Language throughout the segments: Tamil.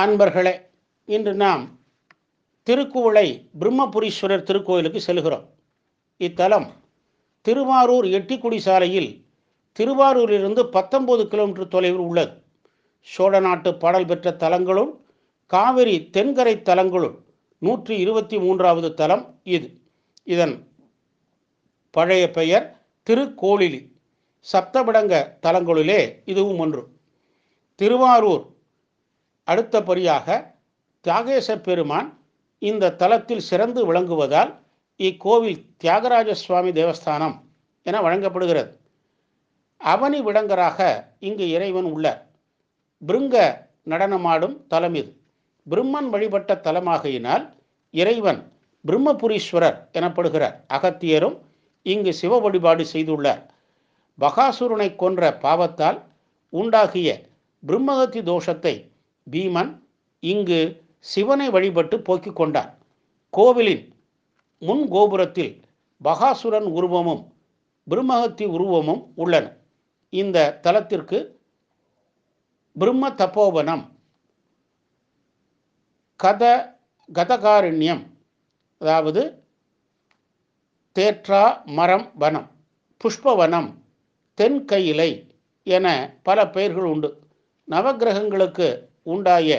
அன்பர்களே இன்று நாம் திருக்குவளை பிரம்மபுரீஸ்வரர் திருக்கோயிலுக்கு செல்கிறோம். இத்தலம் திருவாரூர் எட்டிக்குடி சாலையில் திருவாரூரிலிருந்து பத்தொன்பது கிலோமீட்டர் தொலைவில் உள்ளது. சோழ நாட்டு பாடல் பெற்ற தலங்களுள் காவிரி தென்கரை தலங்களுள் நூற்றி இருபத்தி மூன்றாவது தலம் இது. இதன் பழைய பெயர் திருக்கோளிலி. சப்தபிடங்க தலங்களிலே இதுவும் ஒன்று. திருவாரூர் அடுத்தபடியாக தியாகேச பெருமான் இந்த தலத்தில் சிறந்து விளங்குவதால் இக்கோவில் தியாகராஜ சுவாமி தேவஸ்தானம் என வழங்கப்படுகிறது. அவனி விடங்கராக இங்கு இறைவன் உள்ளார். பிருங்க நடனமாடும் தலம் இது. பிரம்மன் வழிபட்ட தலமாகையினால் இறைவன் பிரம்மபுரீஸ்வரர் எனப்படுகிறார். அகத்தியரும் இங்கு சிவ வழிபாடு செய்துள்ளார். பகாசுரனை கொன்ற பாவத்தால் உண்டாகிய பிரம்மகத்தி தோஷத்தை பீமன் இங்கு சிவனை வழிபட்டு போக்கிக் கொண்டான் கோவிலின் முன் கோபுரத்தில் பகாசுரன் உருவமும் பிரம்மகத்தி உருவமும் உள்ளன. இந்த தலத்திற்கு பிரம்ம தப்போவனம் கத கதகாரண்யம் அதாவது தேற்றா மரம் வனம் புஷ்பவனம் தென்கையிலை என பல பெயர்கள் உண்டு. நவகிரகங்களுக்கு உண்டாய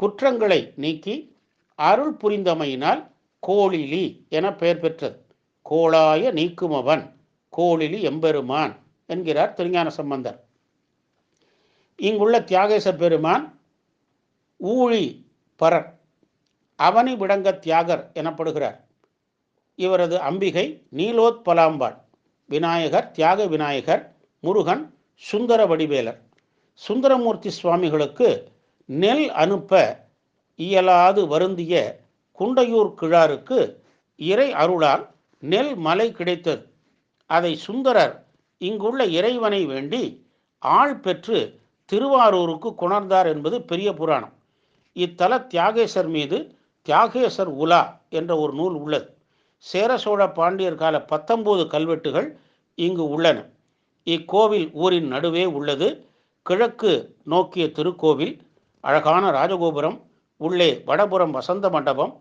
குற்றங்களை நீக்கி அருள் புரிந்தமையினால் கோழிலி என பெயர் பெற்றது. கோளாய நீக்குமவன் கோளிலி எம்பெருமான் என்கிறார் திருஞான சம்பந்தர். இங்குள்ள தியாகேச பெருமான் ஊழி பரர் அவனி விடங்க தியாகர் எனப்படுகிறார். இவரது அம்பிகை நீலோத்பலாம்பாள் விநாயகர் தியாக விநாயகர் முருகன் சுந்தர வடிவேலர். சுந்தரமூர்த்தி சுவாமிகளுக்கு நெல் அனுப்ப இயலாது வருந்திய குண்டையூர் கிழாருக்கு இறை அருளால் நெல் மலை கிடைத்தது. அதை சுந்தரர் இங்குள்ள இறைவனை வேண்டி ஆள் பெற்று திருவாரூருக்கு கொணர்ந்தார் என்பது பெரிய புராணம். இத்தல தியாகேசர் மீது தியாகேசர் உலா என்ற ஒரு நூல் உள்ளது. சேர சோழ பாண்டியர் கால பத்தொம்போது கல்வெட்டுகள் இங்கு உள்ளன. இக்கோவில் ஊரின் நடுவே உள்ளது. கிழக்கு நோக்கிய திருக்கோவில் அழகான ராஜகோபுரம் உள்ளே வடபுறம் வசந்த மண்டபம்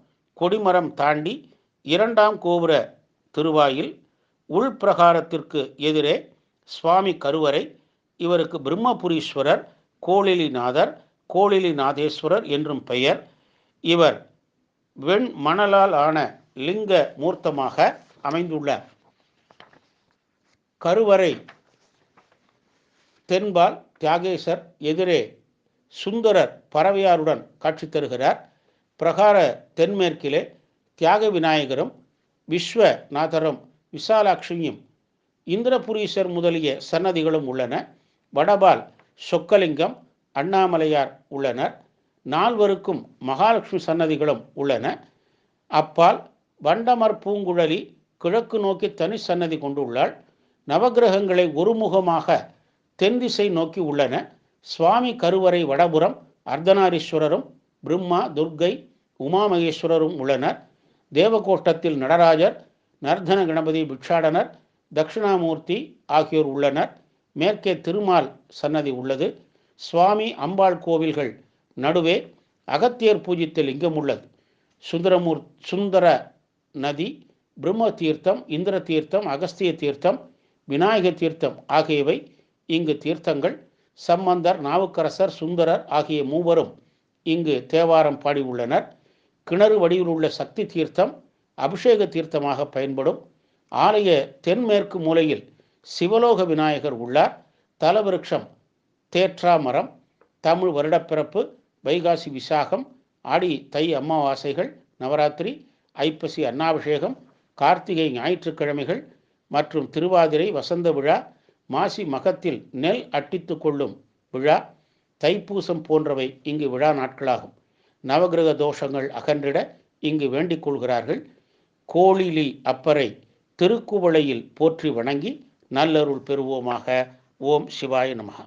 கொடிமரம் தாண்டி இரண்டாம் கோபுர திருவாயில் உள்பிரகாரத்திற்கு எதிரே சுவாமி கருவறை இவருக்கு பிரம்மபுரீஸ்வரர் கோளிலிநாதர் கோளிலிநாதேஸ்வரர் என்றும் பெயர். இவர் வெண் மணலால் ஆன லிங்க மூர்த்தமாக அமைந்துள்ள கருவறை தென்பால் தியாகேசர் எதிரே சுந்தரர் பறவையாருடன் காட்சி தருகிறார். பிரகார தென்மேற்கிலே தியாக விநாயகரும் விஸ்வநாதரும் விசாலாட்சியும் இந்திரபுரீசர் முதலிய சன்னதிகளும் உள்ளன. வடபால் சொக்கலிங்கம் அண்ணாமலையார் உள்ளனர். நால்வருக்கும் மகாலட்சுமி சன்னதிகளும் உள்ளன. அப்பால் வண்டமர் பூங்குழலி கிழக்கு நோக்கி தனி சன்னதி கொண்டுள்ளாள். நவகிரகங்களை ஒருமுகமாக தென் திசை நோக்கி உள்ளன. சுவாமி கருவறை வடபுறம் அர்த்தநாரீஸ்வரரும் பிரம்மா துர்க்கை உமாமகேஸ்வரரும் உள்ளனர். தேவகோஷ்டத்தில் நடராஜர் நர்தன கணபதி பிக்ஷாடனர் தட்சிணாமூர்த்தி ஆகியோர் உள்ளனர். மேற்கே திருமால் சன்னதி உள்ளது. சுவாமி அம்பாள் கோவில்கள் நடுவே அகத்தியர் பூஜித்த லிங்கம் உள்ளது. சுந்தரமூர் சுந்தர நதி பிரம்ம தீர்த்தம் இந்திர தீர்த்தம் அகஸ்திய தீர்த்தம் விநாயக தீர்த்தம் ஆகியவை இங்கு தீர்த்தங்கள். சம்பந்தர் நாவுக்கரசர் சுந்தரர் ஆகிய மூவரும் இங்கு தேவாரம் பாடி உள்ளனர் கிணறு வடிவில் உள்ள சக்தி தீர்த்தம் அபிஷேக தீர்த்தமாக பயன்படும். ஆலய தென்மேற்கு மூலையில் சிவலோக விநாயகர் உள்ளார். தலவிருட்சம் தேற்றா மரம் தமிழ் வருடப்பிறப்பு வைகாசி விசாகம் ஆடி தை அமாவாசைகள் நவராத்திரி ஐப்பசி அன்னாபிஷேகம் கார்த்திகை ஞாயிற்றுக்கிழமைகள் மற்றும் திருவாதிரை வசந்த விழா மாசி மகத்தில் நெல் அட்டித்து கொள்ளும் விழா தைப்பூசம் போன்றவை இங்கு விழா நாட்களாகும். நவகிரக தோஷங்கள் அகன்றிட இங்கு வேண்டிக் கொள்கிறார்கள். கோளிலி அப்பரை திருக்குவளையில் போற்றி வணங்கி நல்லருள் பெறுவோமாக. ஓம் சிவாய நமகா